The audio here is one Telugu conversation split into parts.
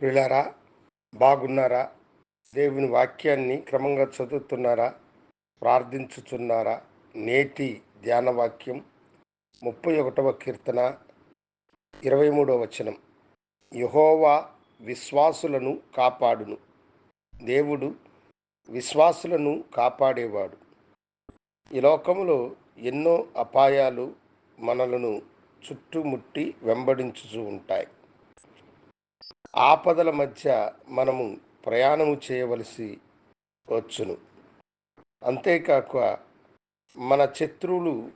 ప్రియులారా బాగున్నారా? దేవుని వాక్యాన్ని క్రమంగా చదువుతున్నారా? ప్రార్థించుచున్నారా? నేటి ధ్యానవాక్యం ముప్పై ఒకటవ కీర్తన ఇరవై మూడవ వచనం. యహోవా విశ్వాసులను కాపాడును. దేవుడు విశ్వాసులను కాపాడేవాడు. ఈ లోకంలో ఎన్నో అపాయాలు మనలను చుట్టుముట్టి వెంబడించుచూ ఉంటాయి. ఆపదల మధ్య మనము ప్రయాణము చేయవలసి వచ్చును. అంతేకాక మన శత్రువులు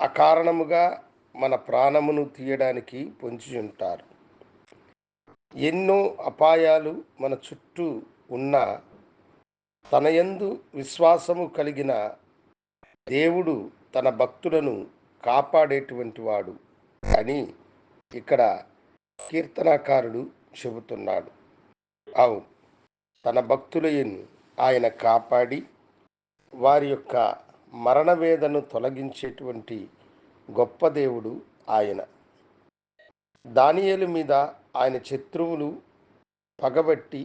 అకారణముగా మన ప్రాణమును తీయడానికి పొంచి ఉంటారు. ఎన్నో అపాయాలు మన చుట్టూ ఉన్న తనయందు విశ్వాసము కలిగిన దేవుడు తన భక్తులను కాపాడేటువంటి వాడు అని ఇక్కడ కీర్తనాకారుడు చెబుతున్నాడు. అవును తన భక్తులను ఆయన కాపాడి వారి యొక్క మరణ వేదను తొలగించేటువంటి గొప్ప దేవుడు ఆయన. దానియేలు మీద ఆయన శత్రువులు పగబట్టి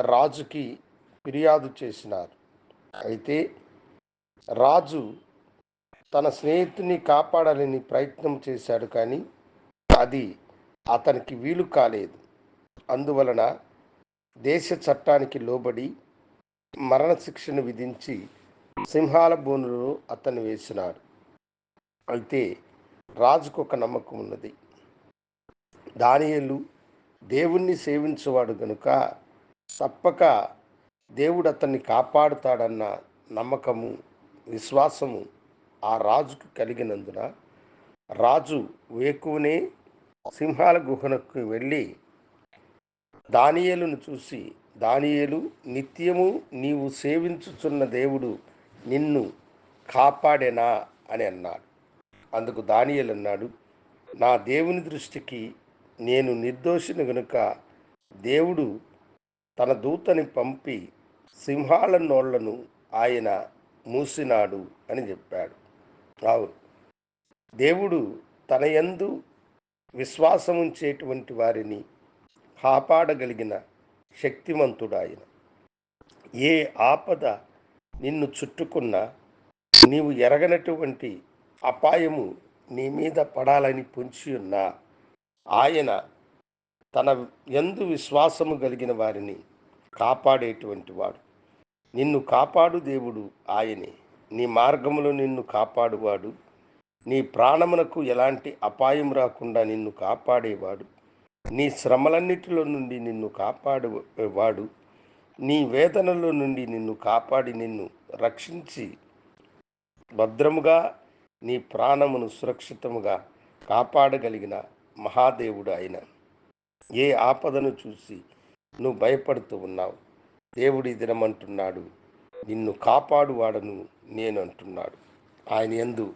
రాజుకి ఫిర్యాదు చేసినారు. అయితే రాజు తన స్నేహితుని కాపాడాలని ప్రయత్నం చేశాడు కానీ అది అతనికి వీలు కాలేదు. అందువలన దేశ చట్టానికి లోబడి మరణశిక్షను విధించి సింహాల బోనులో అతను వేసినాడు. అయితే రాజుకు ఒక నమ్మకం ఉన్నది. దానియలు దేవుణ్ణి సేవించేవాడు గనుక తప్పక దేవుడు అతన్ని కాపాడుతాడన్న నమ్మకము విశ్వాసము ఆ రాజుకు కలిగినందున రాజు వేకునే సింహాల గుహనకు వెళ్ళి దానియేలును చూసి దానియేలు నిత్యము నీవు సేవించుచున్న దేవుడు నిన్ను కాపాడేనా? అని అన్నాడు. అందుకు దానియేలు అన్నాడు నా దేవుని దృష్టికి నేను నిర్దోషిని గనుక దేవుడు తన దూతని పంపి సింహాల నోళ్ళను ఆయన మూసినాడు అని చెప్పాడు. అవును దేవుడు తన యందు విశ్వాసముంచేటువంటి వారిని కాపాడగలిగిన శక్తివంతుడాయన. ఏ ఆపద నిన్ను చుట్టుకున్నా నీవు ఎరగనటువంటి అపాయము నీ మీద పడాలని పొంచి ఉన్నా ఆయన తన ఎందు విశ్వాసము కలిగిన వారిని కాపాడేటువంటి వాడు. నిన్ను కాపాడు దేవుడు ఆయనే. నీ మార్గములో నిన్ను కాపాడువాడు. నీ ప్రాణమునకు ఎలాంటి అపాయం రాకుండా నిన్ను కాపాడేవాడు. నీ శ్రమలన్నిటిలో నుండి నిన్ను కాపాడేవాడు నీ వేదనలో నుండి నిన్ను కాపాడి నిన్ను రక్షించి భద్రముగా నీ ప్రాణమును సురక్షితముగా కాపాడగలిగిన మహాదేవుడు ఆయన ఏ ఆపదను చూసి నువ్వు భయపడుతూ ఉన్నావు. దేవుడి దినమంటున్నాడు నిన్ను కాపాడువాడను నేను అంటున్నాడు ఆయన ఎందు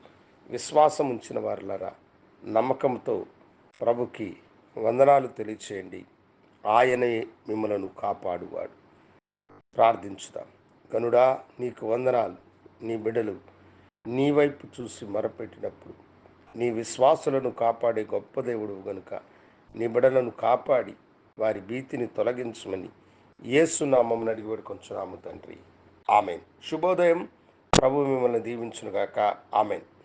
విశ్వాసం ఉంచిన వారులరా నమ్మకంతో ప్రభుకి వందనాలు తెలియచేయండి. ఆయనే మిమ్మలను కాపాడువాడు. ప్రార్థించుదాం. గనుడా నీకు వందనాలు. నీ బిడ్డలు నీ వైపు చూసి మరపెట్టినప్పుడు నీ విశ్వాసులను కాపాడే గొప్ప దేవుడు గనుక నీ బిడలను కాపాడి వారి భీతిని తొలగించమని ఏసునామం అడిగి వేడుకొంచున్నాము తండ్రి. ఆమెన్. శుభోదయం. ప్రభు మిమ్మల్ని దీవించునుగాక. ఆమెన్.